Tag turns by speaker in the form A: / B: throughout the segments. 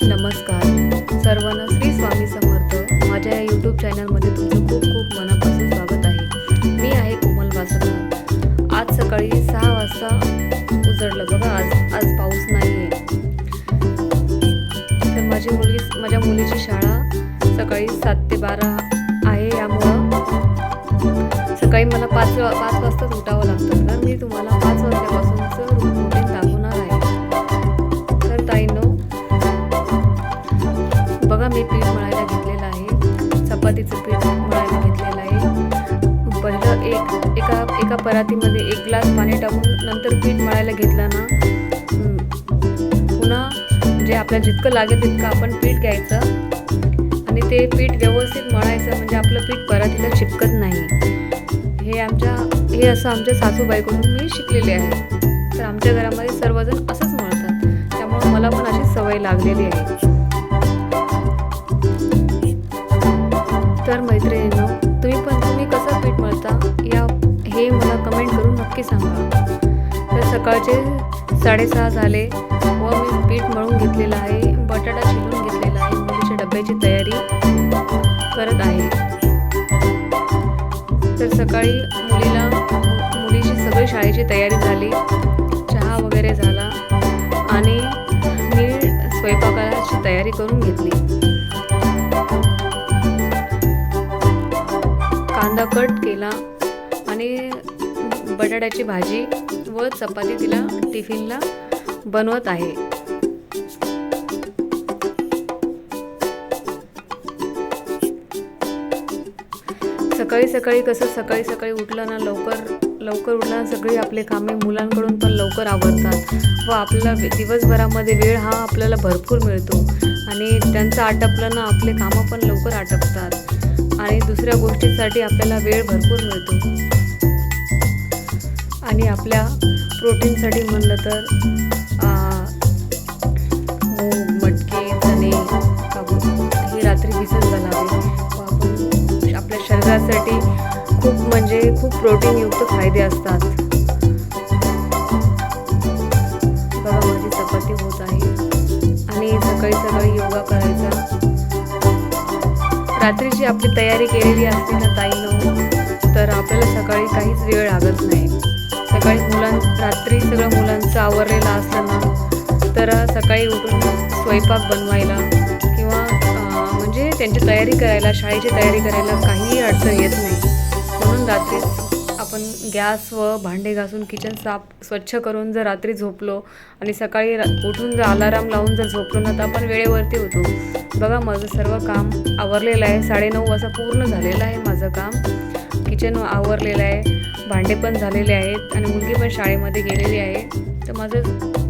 A: नमस्कार. सर्वांना श्री स्वामी समर्थ माझ्या या यूट्यूब चॅनलमध्ये तुमचं खूप खूप मनापासून स्वागत आहे. मी आहे कोमल वासकर आज सकाळी सहा वाजता उजडलं बघा आज आज पाऊस नाही आहे तर माझी मुलगी माझ्या मुलीची शाळा सकाळी सात ते बारा आहे. यामुळं सकाळी मला पाच वा- पाच वाजताच उठावं लागतं. तर मी तुम्हाला पाच चपातीचं पीठ मळायला घेतलेलं आहे. पहिलं एक एका एका परातीमध्ये एक ग्लास पाणी टाकून नंतर पीठ मळायला घेतलं ना पुन्हा म्हणजे आपल्याला जितकं लागेल तितकं आपण पीठ घ्यायचं. आणि ते पीठ व्यवस्थित मळायचं म्हणजे आपलं पीठ परातीला चिपकत नाही. हे आमच्या हे असं आमच्या सासूबाईकडून मी शिकलेले आहे. तर आमच्या घरामध्ये सर्वजण असंच मळतात. त्यामुळे मला पण अशी सवय लागलेली आहे. तर मैत्रिणींनो. तुम्ही पण तुम्ही कसं पीठ मळता? या हे मला कमेंट करून नक्की सांगा. तर सकाळचे साडेसहा झाले व मी पीठ मळून घेतलेलं आहे बटाटा शिजून घेतलेला आहे मुलीच्या डब्याची तयारी करत आहे. तर सकाळी मुलीला मुलीची सगळी शाळेची तयारी झाली. चहा वगैरे झाला आणि मी स्वयंपाकाची तयारी करून घेतली. कांदा कट केला आणि बटाट्याची भाजी व चपाती तिला टिफिनला बनवत आहे. सकाळी सकाळी कसं सकाळी सकाळी उठलं ना लवकर लवकर उठलं सगळी आपले कामे मुलांकडून पण लवकर आवडतात व आपला दिवसभरामध्ये वेळ हा आपल्याला भरपूर मिळतो आणि त्यांचं आटपलं ना आपले कामं पण लवकर आटपतात. आणि दुसऱ्या गोष्टीसाठी आपल्याला वेळ भरपूर मिळतो. आणि आपल्या प्रोटीनसाठी म्हणलं तर मूग मटके चणे काबूल हे रात्री भिजत घालावे. आपल्या शरीरासाठी खूप म्हणजे खूप प्रोटीनयुक्त फायदे असतात. बघा माझी चपाती होत आहे. आणि सकाळी सकाळी योगा करायचा. रात्रीची आपली तयारी केलेली असते ना ताईनं तर आपल्याला सकाळी काहीच वेळ लागत नाही. सकाळी मुलां रात्री सगळं मुलांचं आवरलेलं असलं ना तर सकाळी उठून स्वयंपाक बनवायला किंवा म्हणजे त्यांची तयारी करायला शाळेची तयारी करायला काहीही अडचण येत नाही. म्हणून रात्री आपण गॅस व भांडे घासून किचन साफ स्वच्छ करून जर रात्री झोपलो आणि सकाळी उठून जर अलाराम लावून जर झोपलो ना तर आपण वेळेवरती होतो. बघा माझं सर्व काम आवरलेलं आहे. साडेनऊ वाजता पूर्ण झालेलं आहे माझं काम. किचन आवरलेलं आहे. भांडे पण झालेले आहेत. आणि मुलगी पण शाळेमध्ये गेलेली आहे. तर माझं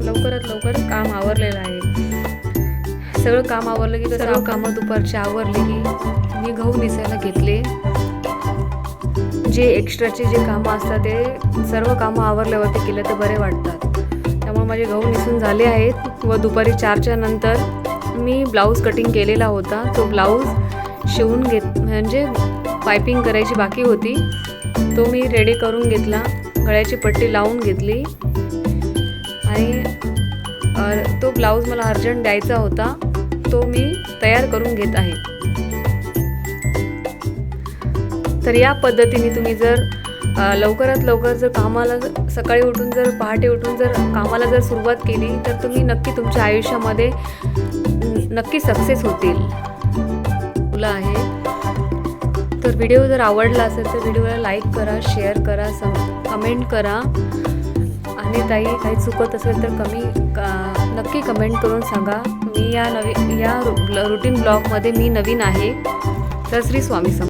A: लवकरात लवकर काम आवरलेलं आहे. सगळं काम आवरलं की सर्व कामं दुपारची आवरली की मी गहू निसायला घेतले. जे एक्स्ट्राचे जे कामं असतात ते सर्व कामं आवरल्यावरती केलं तर बरे वाटतात. त्यामुळे माझे गहू निसून झाले आहेत व दुपारी चारच्या नंतर मी ब्लाऊज कटिंग केलेला होता. तो ब्लाऊज शिवून घेत म्हणजे पायपिंग करायची बाकी होती. तो मी रेडी करून घेतला. गळ्याची पट्टी लावून घेतली. आणि तो ब्लाऊज मला अर्जंट द्यायचा होता. तो मी तयार करून घेत आहे. तर या पद्धतीने तुम्ही जर लवकरात लवकर जर कामाला सकाळी उठून जर पहाटे उठून जर कामाला जर सुरुवात केली तर तुम्ही नक्की तुमच्या आयुष्यामध्ये नक्की सक्सेस होतील. मुलं आहे तर व्हिडिओ जर आवडला असेल तर व्हिडिओला लाईक करा शेअर करा सम कमेंट करा. आणि ताई काही चुकत असेल तर कमी का- नक्की कमेंट करून सांगा. मी या नवी या रुटीन ब्लॉगमध्ये मी नवीन आहे. तर श्री स्वामी सम